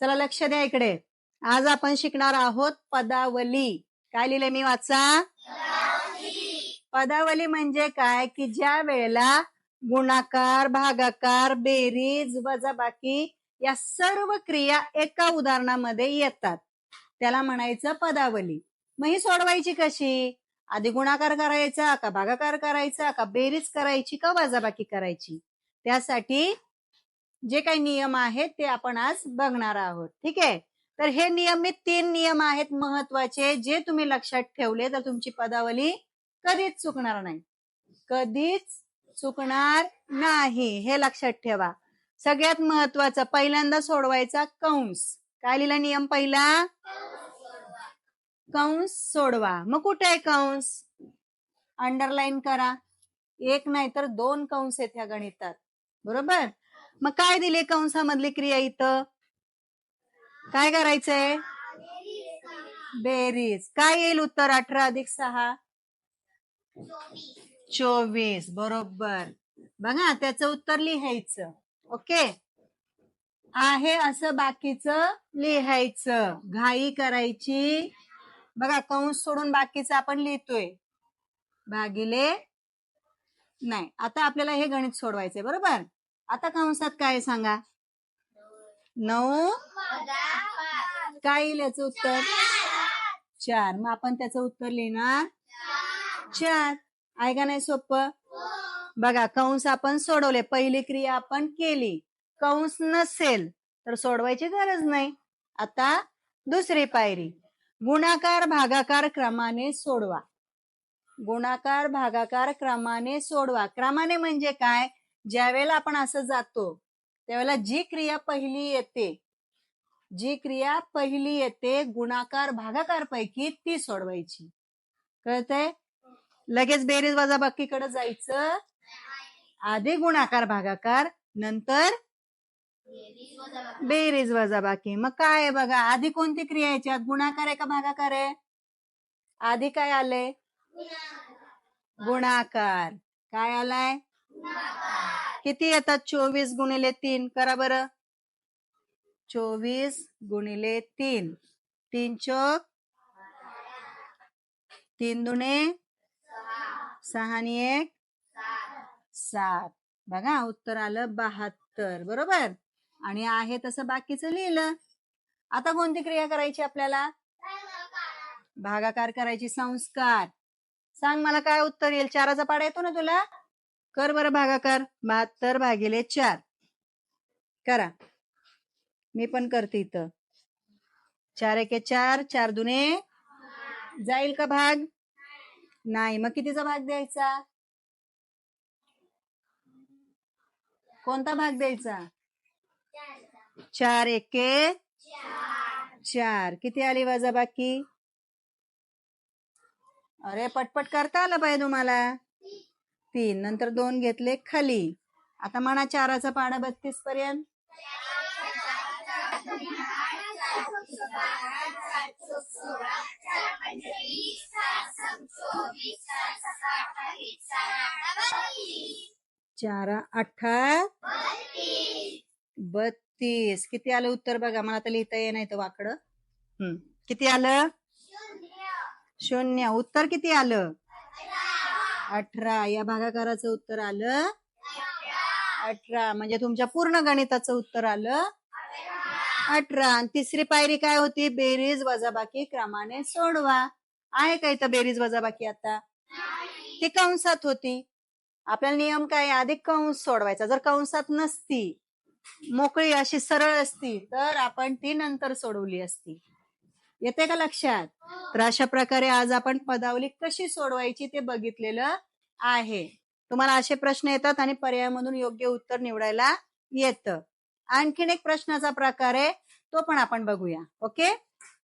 चला लक्ष द्या इकडे. आज आपण शिकणार आहोत पदावली. काय लिहिले मी वाचा? पदावली म्हणजे काय? की ज्या वेळेला गुणाकार भागाकार बेरीज वजाबाकी या सर्व क्रिया एका उदाहरणामध्ये येतात. त्याला म्हणायचं पदावली. मग ही सोडवायची कशी? आधी गुणाकार करायचा का भागाकार करायचा का बेरीज करायची का वजाबाकी करायची? त्यासाठी जे काही नियम आहेत ते आपण आज बघणार आहोत. ठीक आहे? तर हे नियमित तीन नियम आहेत महत्त्वाचे जे तुम्ही लक्षात ठेवले तर तुमची पदावली कधीच चुकणार नाही. कधीच चुकणार नाही हे लक्षात ठेवा. सगळ्यात महत्वाचं पहिल्यांदा सोडवायचा कंस. काय लिहिला नियम पहिला? कंस सोडवा. मग कुठे आहे कंस? अंडरलाईन करा. एक नाही तर दोन कंस आहेत ह्या गणितात. बरोबर? मग काय दिले कंसामधली क्रिया इथं? काय करायचंय? बेरीज. काय येईल उत्तर? अठरा अधिक सहा? चोवीस. बरोबर. बघा त्याचं उत्तर लिहायचं. ओके? आहे असं बाकीचं लिहायचं. घाई करायची. बघा कंस सोडून बाकीचं आपण लिहितोय. भागिले? नाही. आता आपल्याला हे गणित सोडवायचंय. बरोबर? आता कंसात काय सांगा? नऊ. काय येईल याचं उत्तर? चार. मग आपण त्याचं उत्तर लिहिणार? चार. आहे का नाही सोपं? बघा कंस आपण सोडवले. पहिली क्रिया आपण केली. कंस नसेल तर सोडवायची गरज नाही. आता दुसरी पायरी. गुणाकार भागाकार क्रमाने सोडवा. गुणाकार भागाकार क्रमाने सोडवा. क्रमाने म्हणजे काय? ज्यावेळेला आपण असं जातो त्यावेळेला जी क्रिया पहिली येते जी क्रिया पहिली येते गुणाकार भागाकार पैकी ती सोडवायची. कळतंय? लगेच बेरीज वजाबाकीकडे जायचं. आधी गुणाकार भागाकार नंतर बेरीज वजाबाकी मग काय आहे बघा आधी कोणती क्रिया याच्यात? गुणाकार आहे का भागाकार आहे? आधी काय आलंय? गुणाकार. काय आलाय? किती येतात? चोवीस गुणिले तीन. करा बरं. चोवीस गुणिले तीन. तीन चोक. तीन दुणे सहा आणि एक. सात. बघा उत्तर आलं बहात्तर. बरोबर? आणि आहे तसं बाकीचं लिहिलं. आता कोणती क्रिया करायची आपल्याला? भागाकार करायची संस्कार. सांग मला काय उत्तर येईल? चाराचा पाडा येतो ना तुला? कर बरं भागाकार. बहात्तर भागिले चार. करा. मी पण करते इथं. चार एके चार चार दुने. जाईल का भाग? नाही. मग कितीचा भाग द्यायचा? कोणता भाग द्यायचा? चार एके चार. किती आली वजा बाकी अरे पटपट करता आलं पाहिजे तुम्हाला. तीन. नंतर दोन घेतले खाली. आता म्हणा चाराचा पाडा बत्तीस पर्यंत. चारा अठरा बत्तीस. किती आलं उत्तर बघा. मला तर लिहिता ये नाही तर वाकडं. हम्म. किती आलं? शून्य. उत्तर किती आलं? अठरा. या भागाकाराचं उत्तर आलं? अठरा. म्हणजे तुमच्या पूर्ण गणिताचं उत्तर आलं? अठरा. आणि तिसरी पायरी काय होती? बेरीज वजाबाकी क्रमाने सोडवा. आहे का इथं बेरीज वजाबाकी आता? ती कंसात होती. आपल्याला नियम काय? आधी कंस सोडवायचा. जर कंसात नसती मोकळी अशी सरळ असती तर आपण ती नंतर सोडवली असती. येते का लक्षात? तर अशा प्रकारे आज आपण पदावली कशी सोडवायची ते बघितलेलं आहे. तुम्हाला असे प्रश्न येतात आणि पर्यायामधून योग्य उत्तर निवडायला येतं. आणखीन एक प्रश्नाचा प्रकार आहे तो पण आपण बघूया. ओके?